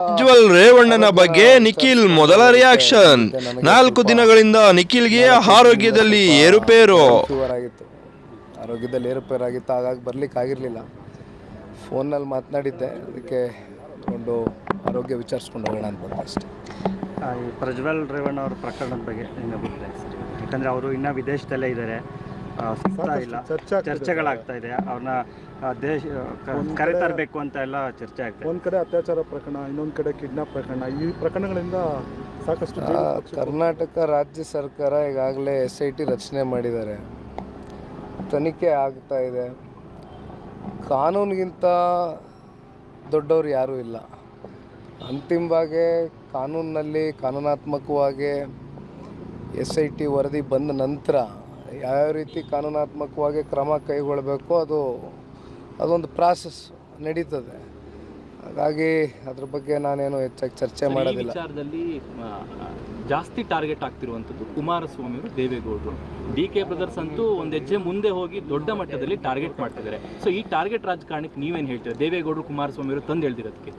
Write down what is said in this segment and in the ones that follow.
ಪ್ರಜ್ವಲ್ ರೇವಣ್ಣನ ಬಗ್ಗೆ ನಿಖಿಲ್ ಮೊದಲ ರಿಯಾಕ್ಷನ್ ನಾಲ್ಕು ದಿನಗಳಿಂದ ನಿಖಿಲ್ಗೆ ಆರೋಗ್ಯದಲ್ಲಿ ಏರುಪೇರು. ಆಗಿತ್ತು ಆರೋಗ್ಯದಲ್ಲಿ ಏರುಪೇರಾಗಿತ್ತು ಹಾಗಾಗಿ ಬರ್ಲಿಕ್ಕೆ ಆಗಿರಲಿಲ್ಲ. ಫೋನಲ್ಲಿ ಮಾತನಾಡಿದ್ದೆ ಅದಕ್ಕೆ ಒಂದು ಆರೋಗ್ಯ ವಿಚಾರಿಸ್ಕೊಂಡು ಹೋಗೋಣ ಅಂತ ಅಷ್ಟೇ. ಪ್ರಜ್ವಲ್ ರೇವಣ್ಣ ಅವ್ರ ಪ್ರಕರಣದ ಬಗ್ಗೆ ಸರ್ ಯಾಕಂದರೆ ಅವರು ಇನ್ನೂ ವಿದೇಶದಲ್ಲೇ ಇದ್ದಾರೆ. ಸಿಗ್ತಾ ಇಲ್ಲ. ಚರ್ಚೆಗಳಾಗ್ತಾ ಇದೆ. ಅವ್ರನ್ನ ದೇಶ ಕರೆ ಕರೆತರಬೇಕು ಅಂತ ಎಲ್ಲ ಚರ್ಚೆ ಆಗ್ತದೆ ಒಂದ್ ಕಡೆ ಅತ್ಯಾಚಾರ ಪ್ರಕರಣ ಇನ್ನೊಂದು ಕಡೆ ಕಿಡ್ನಾಪ್ ಪ್ರಕರಣ ಈ ಪ್ರಕರಣಗಳಿಂದ ಸಾಕಷ್ಟು ಕರ್ನಾಟಕ ರಾಜ್ಯ ಸರ್ಕಾರ ಈಗಾಗಲೇ ಎಸ್ ಐ ಟಿ ರಚನೆ ಮಾಡಿದ್ದಾರೆ. ತನಿಖೆ ಆಗ್ತಾ ಇದೆ. ಕಾನೂನಿಗಿಂತ ದೊಡ್ಡವರು ಯಾರೂ ಇಲ್ಲ. ಅಂತಿಮವಾಗಿ ಕಾನೂನಿನಲ್ಲಿ ಕಾನೂನಾತ್ಮಕವಾಗಿ ಎಸ್ ಐ ಟಿ ವರದಿ ಬಂದ ನಂತರ ಯಾವ್ಯಾವ ರೀತಿ ಕಾನೂನಾತ್ಮಕವಾಗಿ ಕ್ರಮ ಕೈಗೊಳ್ಳಬೇಕು ಅದು ಅದೊಂದು ಪ್ರಾಸೆಸ್ ನಡೀತದೆ. ಹಾಗಾಗಿ ಅದ್ರ ಬಗ್ಗೆ ನಾನೇನು ಹೆಚ್ಚಾಗಿ ಚರ್ಚೆ ಮಾಡೋದಿಲ್ಲ. ವಿಚಾರದಲ್ಲಿ ಜಾಸ್ತಿ ಟಾರ್ಗೆಟ್ ಆಗ್ತಿರುವಂಥದ್ದು ಕುಮಾರಸ್ವಾಮಿ ಅವರು ದೇವೇಗೌಡರು. ಡಿ ಕೆ ಬ್ರದರ್ಸ್ ಅಂತೂ ಒಂದು ಹೆಜ್ಜೆ ಮುಂದೆ ಹೋಗಿ ದೊಡ್ಡ ಮಟ್ಟದಲ್ಲಿ ಟಾರ್ಗೆಟ್ ಮಾಡ್ತಿದ್ದಾರೆ. ಸೊ ಈ ಟಾರ್ಗೆಟ್ ರಾಜಕಾರಣಕ್ಕೆ ನೀವೇನು ಹೇಳ್ತೀರಾ? ದೇವೇಗೌಡರು ಕುಮಾರಸ್ವಾಮಿ ಅವರು ತಂದು ಹೇಳ್ತಿರೋದಕ್ಕೆ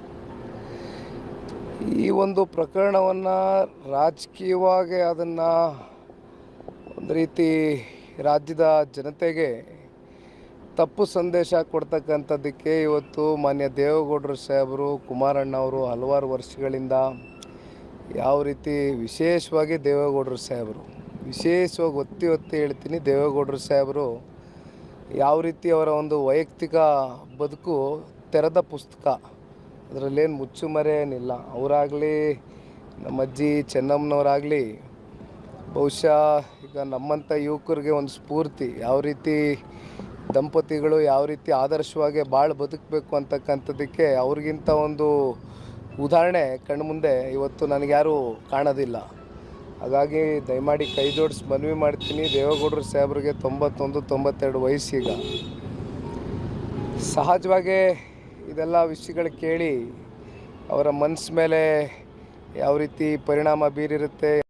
ಈ ಒಂದು ಪ್ರಕರಣವನ್ನು ರಾಜಕೀಯವಾಗಿ ಅದನ್ನು ಒಂದು ರೀತಿ ರಾಜ್ಯದ ಜನತೆಗೆ ತಪ್ಪು ಸಂದೇಶ ಕೊಡ್ತಕ್ಕಂಥದ್ದಕ್ಕೆ ಇವತ್ತು ಮಾನ್ಯ ದೇವೇಗೌಡರು ಸಾಹೇಬರು, ಕುಮಾರಣ್ಣ ಅವರು ಹಲವಾರು ವರ್ಷಗಳಿಂದ ಯಾವ ರೀತಿ ವಿಶೇಷವಾಗಿ ದೇವೇಗೌಡರು ಸಾಹೇಬರು, ವಿಶೇಷವಾಗಿ ಒತ್ತಿ ಒತ್ತಿ ಹೇಳ್ತೀನಿ ದೇವೇಗೌಡರು ಸಾಹೇಬರು ಯಾವ ರೀತಿ ಅವರ ಒಂದು ವೈಯಕ್ತಿಕ ಬದುಕು ತೆರೆದ ಪುಸ್ತಕ, ಅದರಲ್ಲೇನು ಮುಚ್ಚುಮರೆ ಏನಿಲ್ಲ. ಅವರಾಗಲಿ, ನಮ್ಮ ಅಜ್ಜಿ ಚೆನ್ನಮ್ಮನವರಾಗಲಿ ಬಹುಶಃ ಈಗ ನಮ್ಮಂಥ ಯುವಕರಿಗೆ ಒಂದು ಸ್ಫೂರ್ತಿ, ಯಾವ ರೀತಿ ದಂಪತಿಗಳು ಯಾವ ರೀತಿ ಆದರ್ಶವಾಗಿ ಭಾಳ ಬದುಕಬೇಕು ಅಂತಕ್ಕಂಥದ್ದಕ್ಕೆ ಅವ್ರಿಗಿಂತ ಒಂದು ಉದಾಹರಣೆ ಕಣ್ಮುಂದೆ ಇವತ್ತು ನನಗ್ಯಾರೂ ಕಾಣೋದಿಲ್ಲ. ಹಾಗಾಗಿ ದಯಮಾಡಿ ಕೈ ಜೋಡಿಸಿ ಮನವಿ ಮಾಡ್ತೀನಿ. ದೇವೇಗೌಡರು ಸಾಹೇಬ್ರಿಗೆ ತೊಂಬತ್ತೊಂದು, ತೊಂಬತ್ತೆರಡು ವಯಸ್ಸೀಗ ಸಹಜವಾಗೇ ಇದೆಲ್ಲ ವಿಷಯಗಳು ಕೇಳಿ ಅವರ ಮನಸ್ಸು ಮೇಲೆ ಯಾವ ರೀತಿ ಪರಿಣಾಮ ಬೀರಿರುತ್ತೆ